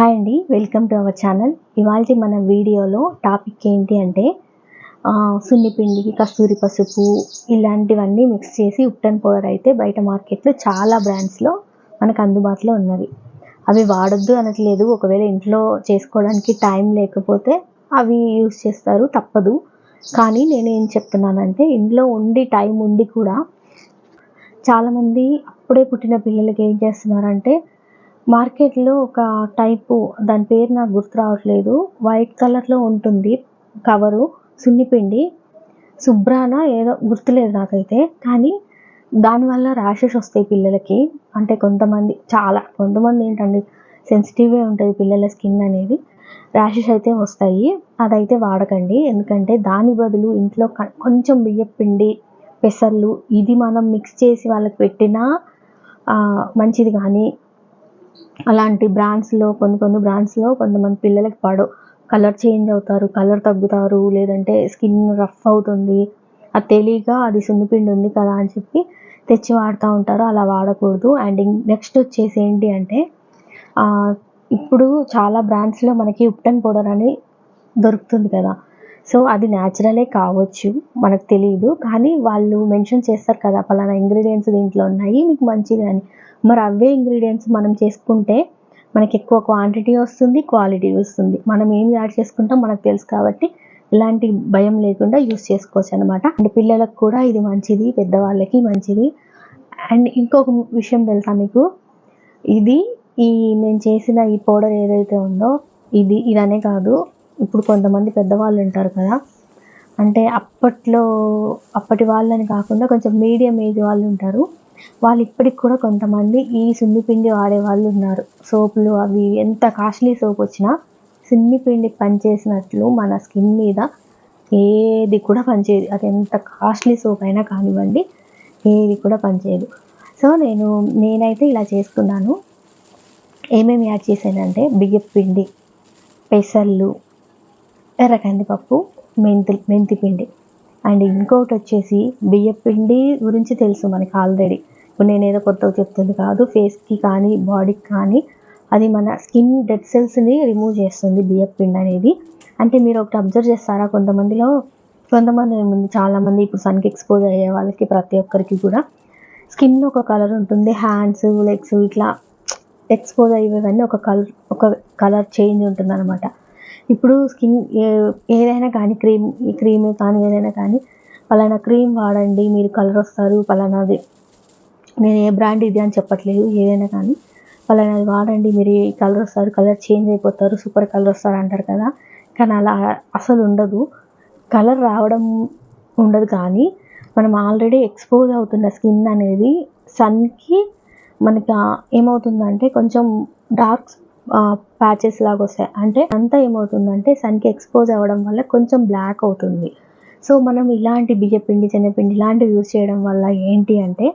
Hi అండి welcome to our channel ఇవాళ మన వీడియోలో టాపిక్ ఏంటి అంటే సున్నిపిండికి కస్తూరి పసుపు ఇలాంటివన్నీ మిక్స్ చేసి ఉప్టన్ పౌడర్ అయితే బయట మార్కెట్లో చాలా బ్రాండ్స్లో మనకు అందుబాటులో ఉన్నవి. అవి వాడొద్దు అనట్లేదు ఒకవేళ ఇంట్లో చేసుకోవడానికి టైం లేకపోతే అవి యూస్ చేస్తారు తప్పదు. కానీ నేను ఏం చెప్తున్నానంటే ఇంట్లో ఉండి టైం ఉండి కూడా చాలామంది అప్పుడే పుట్టిన పిల్లలకి ఏం చేస్తున్నారంటే మార్కెట్లో ఒక టైపు దాని పేరు నాకు గుర్తు రావట్లేదు. వైట్ కలర్లో ఉంటుంది కవరు సున్నిపిండి శుభ్రాన ఏదో గుర్తులేదు నాకైతే. కానీ దానివల్ల ర్యాషెస్ వస్తాయి పిల్లలకి. అంటే కొంతమంది చాలా కొంతమంది ఏంటండి సెన్సిటివ్గా ఉంటుంది పిల్లల స్కిన్ అనేది. ర్యాషెస్ అయితే వస్తాయి. అదైతే వాడకండి. ఎందుకంటే దాని బదులు ఇంట్లో కొంచెం బియ్యం పిండి పెసర్లు ఇది మనం మిక్స్ చేసి వాళ్ళకి పెట్టినా మంచిది కానీ అలాంటి బ్రాండ్స్లో కొన్ని కొన్ని బ్రాండ్స్లో కొంతమంది పిల్లలకి పడవు కలర్ చేంజ్ అవుతారు కలర్ తగ్గుతారు లేదంటే స్కిన్ రఫ్ అవుతుంది. అది తెలియక అది సున్నిపిండి ఉంది కదా అని చెప్పి తెచ్చి వాడుతూ ఉంటారు అలా వాడకూడదు. అండ్ నెక్స్ట్ వచ్చేసి ఏంటి అంటే ఇప్పుడు చాలా బ్రాండ్స్లో మనకి ఉప్టన్ పౌడర్ అని దొరుకుతుంది కదా. సో అది న్యాచురలే కావచ్చు మనకు తెలియదు కానీ వాళ్ళు మెన్షన్ చేస్తారు కదా పలానా ఇంగ్రీడియంట్స్ దీంట్లో ఉన్నాయి మీకు మంచిది అని. మరి అవే ఇంగ్రీడియంట్స్ మనం చేసుకుంటే మనకి ఎక్కువ క్వాంటిటీ వస్తుంది క్వాలిటీ వస్తుంది. మనం ఏం యాడ్ చేసుకుంటాం మనకు తెలుసు కాబట్టి ఇలాంటి భయం లేకుండా యూస్ చేసుకోవచ్చు అనమాట అండ్ పిల్లలకు కూడా ఇది మంచిది పెద్దవాళ్ళకి మంచిది. అండ్ ఇంకొక విషయం తెలుసా మీకు? ఇది ఈ నేను చేసిన ఈ పౌడర్ ఏదైతే ఉందో ఇది ఇదనే కాదు ఇప్పుడు కొంతమంది పెద్దవాళ్ళు ఉంటారు కదా. అంటే అప్పట్లో అప్పటి వాళ్ళని కాకుండా కొంచెం మీడియం ఏజ్ వాళ్ళు ఉంటారు. వాళ్ళు ఇప్పటికి కూడా కొంతమంది ఈ సున్నిపిండి వాడే వాళ్ళు ఉన్నారు. సోపులు అవి ఎంత కాస్ట్లీ సోప్ వచ్చినా సున్నిపిండి పనిచేసినట్లు మన స్కిన్ మీద ఏది కూడా పనిచేయదు. అది ఎంత కాస్ట్లీ సోప్ అయినా కానివ్వండి ఏది కూడా పనిచేయదు. సో నేను నేనైతే ఇలా చేసుకున్నాను. ఏమేమి యాడ్ చేశానంటే బియ్యపు పిండి పెసర్లు ఎర్ర కందిపప్పు మెంతి మెంతి పిండి. అండ్ ఇంకొకటి వచ్చేసి బియ్యపిండి గురించి తెలుసు మనకి ఆల్రెడీ ఇప్పుడు నేను ఏదో కొత్తగా చెప్తుంది కాదు ఫేస్కి కానీ బాడీకి కానీ అది మన స్కిన్ డెడ్ సెల్స్ని రిమూవ్ చేస్తుంది బియ్యం పిండి అనేది. అంటే మీరు ఒకటి అబ్జర్వ్ చేస్తారా కొంతమందిలో? కొంతమంది ఏముంది? చాలామంది ఇప్పుడు సన్కి ఎక్స్పోజ్ అయ్యే వాళ్ళకి ప్రతి ఒక్కరికి కూడా. స్కిన్ ఒక కలర్ ఉంటుంది హ్యాండ్స్ లెగ్స్ ఇట్లా ఎక్స్పోజ్ అయ్యేవన్నీ ఒక కలర్ ఒక కలర్ చేంజ్ ఉంటుంది అనమాట ఇప్పుడు స్కిన్ ఏదైనా కానీ క్రీమ్ ఈ క్రీమ్ కానీ ఏదైనా కానీ పలానా క్రీమ్ వాడండి మీరు కలర్ వస్తారు పలానాది నేను ఏ బ్రాండ్ ఇది అని చెప్పట్లేదు ఏదైనా కానీ. పలానాది వాడండి మీరు ఏ కలర్ వస్తారు కలర్ చేంజ్ అయిపోతారు సూపర్ కలర్ వస్తారు అంటారు కదా. కానీ అలా అసలు ఉండదు. కలర్ రావడం ఉండదు కానీ మనం ఆల్రెడీ ఎక్స్పోజ్ అవుతున్న స్కిన్ అనేది సన్కి మనకి ఏమవుతుందంటే కొంచెం డార్క్ ప్యాచెస్ లాగా వస్తాయి. అంటే అంతా ఏమవుతుందంటే సన్కి ఎక్స్పోజ్ అవ్వడం వల్ల కొంచెం బ్లాక్ అవుతుంది. సో మనం ఇలాంటి బియ్యపిండి శనగపిండి ఇలాంటివి యూజ్ చేయడం వల్ల ఏంటి అంటే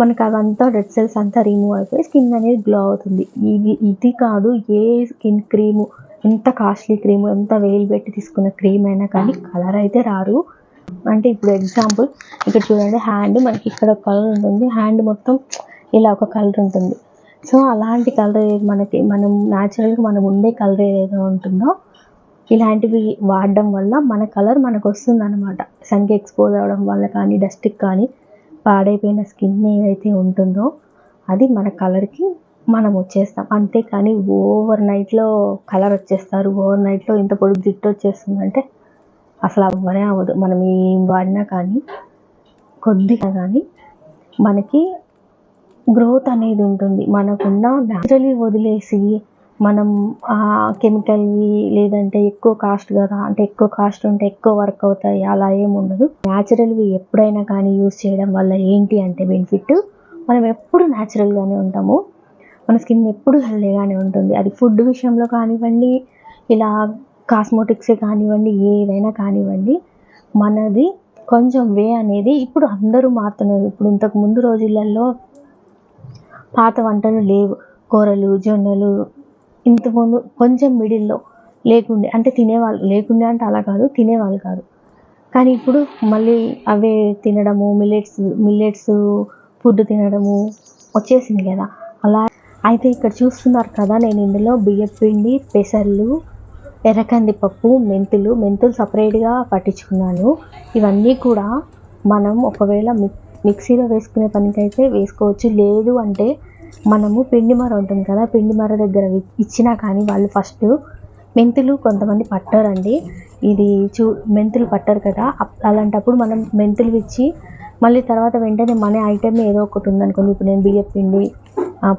మనకు అవంతా రెడ్ సెల్స్ అంతా రిమూవ్ అయిపోయి స్కిన్ అనేది గ్లో అవుతుంది. ఇది ఇది కాదు ఏ స్కిన్ క్రీము ఎంత కాస్ట్లీ క్రీము ఎంత వేలు పెట్టి తీసుకున్న క్రీమ్ అయినా కానీ కలర్ అయితే రారు అంటే ఇప్పుడు ఎగ్జాంపుల్ ఇక్కడ చూడండి హ్యాండ్ మనకి ఇక్కడ ఒక కలర్ ఉంటుంది. హ్యాండ్ మొత్తం ఇలా ఒక కలర్ ఉంటుంది. సో అలాంటి కలర్ ఏది మనకి మనం న్యాచురల్గా మనం ఉండే కలర్ ఏదైతే ఉంటుందో ఇలాంటివి వాడడం వల్ల మన కలర్ మనకు వస్తుంది అనమాట సన్కి ఎక్స్పోజ్ అవ్వడం వల్ల కానీ డస్ట్కి కానీ పాడైపోయిన స్కిన్ ఏదైతే ఉంటుందో అది మన కలర్కి మనం వచ్చేస్తాం. అంతేకాని ఓవర్ నైట్లో కలర్ వచ్చేస్తారు. ఓవర్ నైట్లో ఇంత పొడుగు జుట్టు వచ్చేస్తుందంటే అసలు అవ్వనే అవ్వదు. మనం ఏం వాడినా కానీ కొద్దిగా కానీ మనకి గ్రోత్ అనేది ఉంటుంది. మనకున్న న్యాచురలీ వదిలేసి మనం ఆ కెమికల్వి లేదంటే ఎక్కువ కాస్ట్ కదా అంటే ఎక్కువ కాస్ట్ ఉంటే ఎక్కువ వర్క్ అవుతాయి అలా ఏమి ఉండదు. న్యాచురల్వి ఎప్పుడైనా కానీ యూస్ చేయడం వల్ల ఏంటి అంటే బెనిఫిట్ మనం ఎప్పుడు న్యాచురల్గానే ఉంటాము. మన స్కిన్ ఎప్పుడు హెల్దీగానే ఉంటుంది. అది ఫుడ్ విషయంలో కానివ్వండి ఇలా కాస్మోటిక్సే కానివ్వండి ఏదైనా కానివ్వండి మనది కొంచెం వే అనేది ఇప్పుడు అందరూ మారుతున్నారు. ఇప్పుడు ఇంతకు ముందు రోజులలో పాత వంటలు లేవు. కూరలు జొన్నలు ఇంతకుముందు కొంచెం మిడిల్లో లేకుండే అంటే తినేవాళ్ళు లేకుండే అంటే అలా కాదు తినేవాళ్ళు కాదు. కానీ ఇప్పుడు మళ్ళీ అవే తినడము మిల్లెట్స్ మిల్లెట్స్ ఫుడ్ తినడము వచ్చేసింది కదా. అలా అయితే ఇక్కడ చూస్తున్నారు కదా నేను ఇందులో బియ్యం పిండి పెసర్లు ఎర్రకంది పప్పు మెంతులు మెంతులు సపరేట్గా పట్టించుకున్నాను. ఇవన్నీ కూడా మనం ఒకవేళ మిక్ మిక్సీలో వేసుకునే పనికైతే వేసుకోవచ్చు. లేదు అంటే మనము పిండి మర ఉంటుంది కదా పిండి మర దగ్గర ఇచ్చినా కానీ వాళ్ళు ఫస్ట్ మెంతులు కొంతమంది పట్టారండి. ఇది చూ మెంతులు పట్టారు కదా. అలాంటప్పుడు మనం మెంతులు ఇచ్చి మళ్ళీ తర్వాత వెంటనే మన ఐటెం ఏదో ఒకటి ఉందనుకోండి. ఇప్పుడు నేను బియ్యం పిండి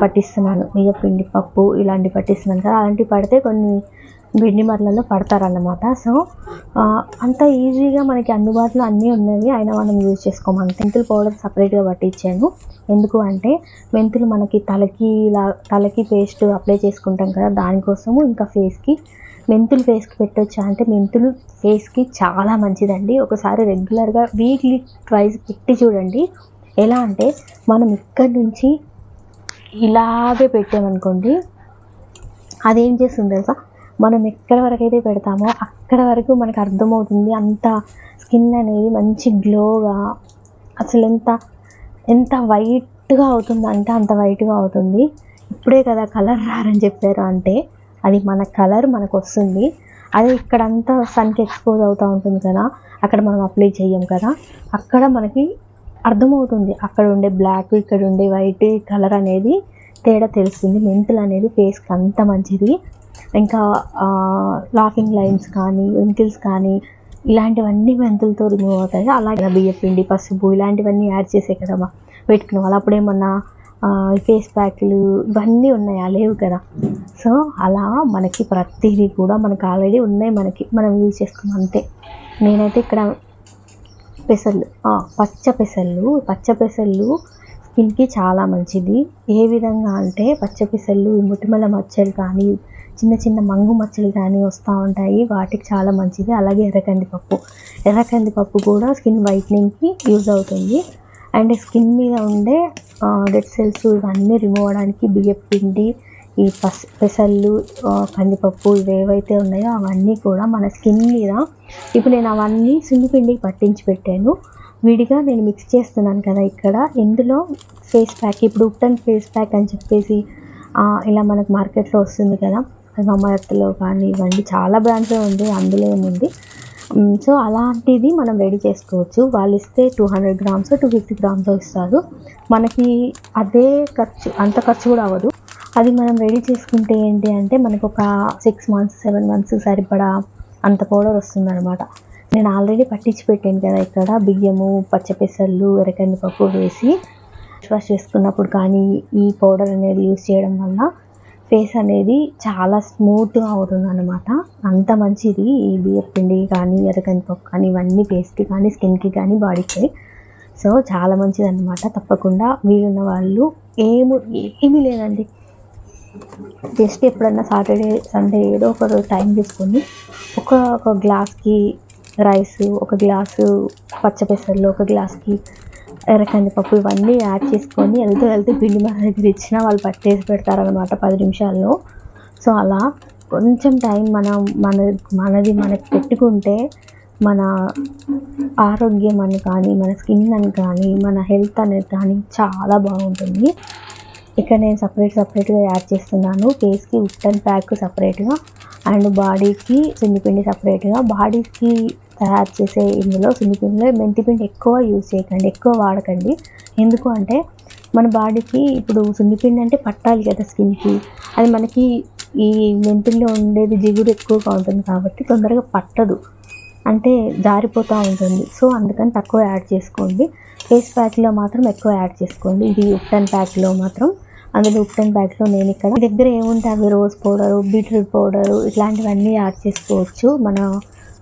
పట్టిస్తున్నాను. బియ్యం పిండి పప్పు ఇలాంటివి పట్టిస్తున్నాను కదా. అలాంటివి పడితే కొన్ని పిండి మరలలో పడతారన్నమాట. సో అంత ఈజీగా మనకి అందుబాటులో అన్నీ ఉన్నవి అయినా మనం యూజ్ చేసుకోమని మెంతులు పౌడర్ సపరేట్గా పట్టించాను. ఎందుకు అంటే మెంతులు మనకి తలకి ఇలా తలకి పేస్ట్ అప్లై చేసుకుంటాం కదా దానికోసము ఇంకా ఫేస్కి మెంతులు ఫేస్కి పెట్టొచ్చా అంటే మెంతులు ఫేస్కి చాలా మంచిదండి. ఒకసారి రెగ్యులర్గా వీక్లీ ట్వైస్ పెట్టి చూడండి. ఎలా అంటే మనం ఇక్కడి నుంచి ఇలాగే పెట్టామనుకోండి అదేం చేస్తుంది తెలుసా మనం ఎక్కడ వరకు అయితే పెడతామో అక్కడ వరకు మనకు అర్థమవుతుంది అంత స్కిన్ అనేది మంచి గ్లోగా అసలు ఎంత ఎంత వైట్గా అవుతుంది అంటే అంత వైట్గా అవుతుంది. ఇప్పుడే కదా కలర్ రారని చెప్పారు అంటే అది మన కలర్ మనకు వస్తుంది. అదే ఇక్కడంతా సన్కి ఎక్స్పోజ్ అవుతూ ఉంటుంది కదా అక్కడ మనం అప్లై చేయం కదా అక్కడ మనకి అర్థమవుతుంది. అక్కడ ఉండే బ్లాక్ ఇక్కడ ఉండే వైట్ కలర్ అనేది తేడా తెలుస్తుంది. మెంతులు అనేది ఫేస్కి అంత మంచిది. ఇంకా లాఫింగ్ లైన్స్ కానీ వెంకిల్స్ కానీ ఇలాంటివన్నీ మెంతులతో రిమూవ్ అవుతాయి. అలాగే బియ్య పిండి పసుపు ఇలాంటివన్నీ యాడ్ చేసే కదా పెట్టుకునే వాళ్ళు. అప్పుడేమన్నా ఫేస్ ప్యాక్లు ఇవన్నీ ఉన్నాయా? లేవు కదా. సో అలా మనకి ప్రతిదీ కూడా మనకు ఆల్రెడీ ఉన్నాయి మనకి. మనం యూజ్ చేసుకున్నాం అంతే. నేనైతే ఇక్కడ పెసర్లు పచ్చ పెసర్లు పచ్చ పెసర్లు స్కిన్కి చాలా మంచిది. ఏ విధంగా అంటే పచ్చ పెసర్లు ఈ ముటిమల మచ్చలు కానీ చిన్న చిన్న మంగు మచ్చలు కానీ వస్తూ ఉంటాయి. వాటికి చాలా మంచిది. అలాగే ఎర్రకంది పప్పు ఎర్రకంది పప్పు కూడా స్కిన్ వైట్నింగ్కి యూజ్ అవుతుంది. అండ్ స్కిన్ మీద ఉండే డెడ్ సెల్స్ ఇవన్నీ రిమూవ్ అవడానికి బియ్యం పిండి ఈ పస్ పెసళ్ళు కందిపప్పు ఇవి ఏవైతే ఉన్నాయో అవన్నీ కూడా మన స్కిన్ మీద. ఇప్పుడు నేను అవన్నీ సున్నిపిండికి పట్టించి పెట్టాను. విడిగా నేను మిక్స్ చేస్తున్నాను కదా ఇక్కడ. ఇందులో ఫేస్ ప్యాక్ ఇప్పుడు ఉప్టన్ ఫేస్ ప్యాక్ అని చెప్పేసి ఇలా మనకు మార్కెట్లో వస్తుంది కదా. అది కానివ్వండి కానీ చాలా బ్రాండ్స్ ఉంది అందులో ఏముంది? సో అలాంటిది మనం రెడీ చేసుకోవచ్చు. వాళ్ళు ఇస్తే two hundred grams two fifty grams ఇస్తారు. మనకి అదే ఖర్చు అంత ఖర్చు కూడా అవ్వదు. అది మనం రెడీ చేసుకుంటే ఏంటి అంటే మనకు ఒక సిక్స్ మంత్స్ సెవెన్ మంత్స్ సరిపడా అంత పౌడర్ వస్తుందన్నమాట. నేను ఆల్రెడీ పట్టించి పెట్టాను కదా ఇక్కడ బియ్యము పచ్చపెసర్లు ఎర్రకంది పప్పు వేసి వాష్ చేసుకున్నప్పుడు కానీ ఈ పౌడర్ అనేది యూస్ చేయడం వల్ల ఫేస్ అనేది చాలా స్మూత్గా అవుతుంది అనమాట అంత మంచిది ఈ బియ్యం పిండి కానీ ఎర్రకంది పప్పు కానీ ఇవన్నీ ఫేస్కి కానీ స్కిన్కి కానీ బాడీకి సో చాలా మంచిది అనమాట తప్పకుండా వీలున్న వాళ్ళు ఏము ఏమీ లేదండి. జస్ట్ ఎప్పుడన్నా సాటర్డే సండే ఏదో ఒక రోజు టైం తీసుకొని ఒక ఒక గ్లాస్కి రైస్ ఒక గ్లాసు పచ్చపెసర్లు ఒక గ్లాస్కి ఎర్ర పప్పు ఇవన్నీ యాడ్ చేసుకొని వెళ్తూ వెళ్తూ పిండి మన దగ్గర ఇచ్చినా వాళ్ళు పట్టేసి పెడతారనమాట పది నిమిషాల్లో. సో అలా కొంచెం టైం మనం మన మనది మనకి పెట్టుకుంటే మన ఆరోగ్యం అని కానీ మన స్కిన్ అని కానీ మన హెల్త్ అనేది కానీ చాలా బాగుంటుంది. ఇక్కడ నేను సపరేట్ సపరేట్గా యాడ్ చేస్తున్నాను. ఫేస్కి ఉట్టన్ ప్యాక్ సపరేట్గా అండ్ బాడీకి సున్నిపిండి సపరేట్గా. బాడీకి తయారు చేసే ఇందులో సున్నిపిండిలో మెంతిపిండి ఎక్కువ యూజ్ చేయకండి ఎక్కువ వాడకండి. ఎందుకు అంటే మన బాడీకి ఇప్పుడు సున్నిపిండి అంటే పట్టాలి కదా స్కిన్కి. అది మనకి ఈ మెంతుల్లో ఉండేది జిగురు ఎక్కువగా ఉంటుంది కాబట్టి తొందరగా పట్టదు. అంటే జారిపోతూ ఉంటుంది. సో అందుకని తక్కువ యాడ్ చేసుకోండి. ఫేస్ ప్యాక్లో మాత్రం ఎక్కువ యాడ్ చేసుకోండి. ఇది ఉప్టన్ ప్యాక్లో మాత్రం. అందులో ఉప్టన్ ప్యాక్లో నేను ఇక్కడ దగ్గర ఏముంటే అవి రోజ్ పౌడరు బీట్రూట్ పౌడరు ఇట్లాంటివన్నీ యాడ్ చేసుకోవచ్చు. మన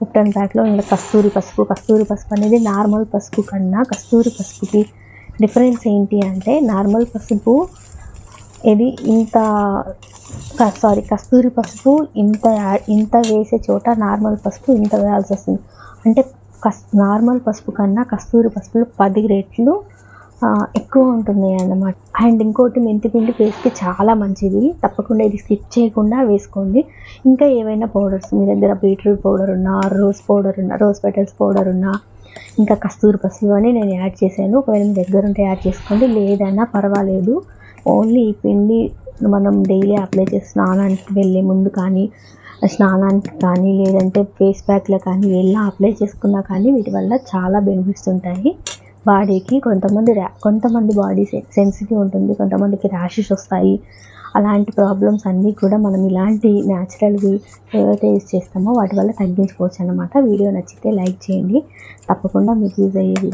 ఉప్టన్ ప్యాక్లో ఇంకా కస్తూరి పసుపు కస్తూరి పసుపు అనేది నార్మల్ పసుపు కన్నా కస్తూరి పసుపుకి డిఫరెన్స్ ఏంటి అంటే నార్మల్ పసుపు ఇది ఇంత సారీ కస్తూరి పసుపు ఇంత ఇంత వేసే చోట నార్మల్ పసుపు ఇంత వేయాల్సి వస్తుంది. అంటే కస్ నార్మల్ పసుపు కన్నా కస్తూరి పసుపులో పది రెట్లు ఎక్కువ ఉంటుంది అన్నమాట. అండ్ ఇంకోటి మెంతిపిండి ఫేస్కి చాలా మంచిది. తప్పకుండా ఇది స్కిప్ చేయకుండా వేసుకోండి. ఇంకా ఏవైనా పౌడర్స్ మీ దగ్గర బీట్రూట్ పౌడర్ ఉన్నా రోజ్ పౌడర్ ఉన్నా రోజ్ పెటల్స్ పౌడర్ ఉన్నా ఇంకా కస్తూరి పసుపు ఇవన్నీ నేను యాడ్ చేశాను. ఒకవేళ మీ దగ్గర ఉంటే యాడ్ చేసుకోండి. లేదన్నా పర్వాలేదు. ఓన్లీ ఈ పిండి మనం డైలీ అప్లై చేసి స్నానానికి వెళ్ళే ముందు కానీ స్నానానికి కానీ లేదంటే ఫేస్ ప్యాక్లో కానీ ఎలా అప్లై చేసుకున్నా కానీ వీటి వల్ల చాలా బెనిఫిట్స్ ఉంటాయి. బాడీకి కొంతమంది రా కొంతమంది బాడీ సెన్సిటివ్ ఉంటుంది కొంతమందికి ర్యాషెస్ వస్తాయి. అలాంటి ప్రాబ్లమ్స్ అన్నీ కూడా మనం ఇలాంటి న్యాచురల్వి ఏవైతే యూస్ చేస్తామో వాటి వల్ల తగ్గించుకోవచ్చు అనమాట వీడియో నచ్చితే లైక్ చేయండి. తప్పకుండా మీకు యూజ్ అయ్యేది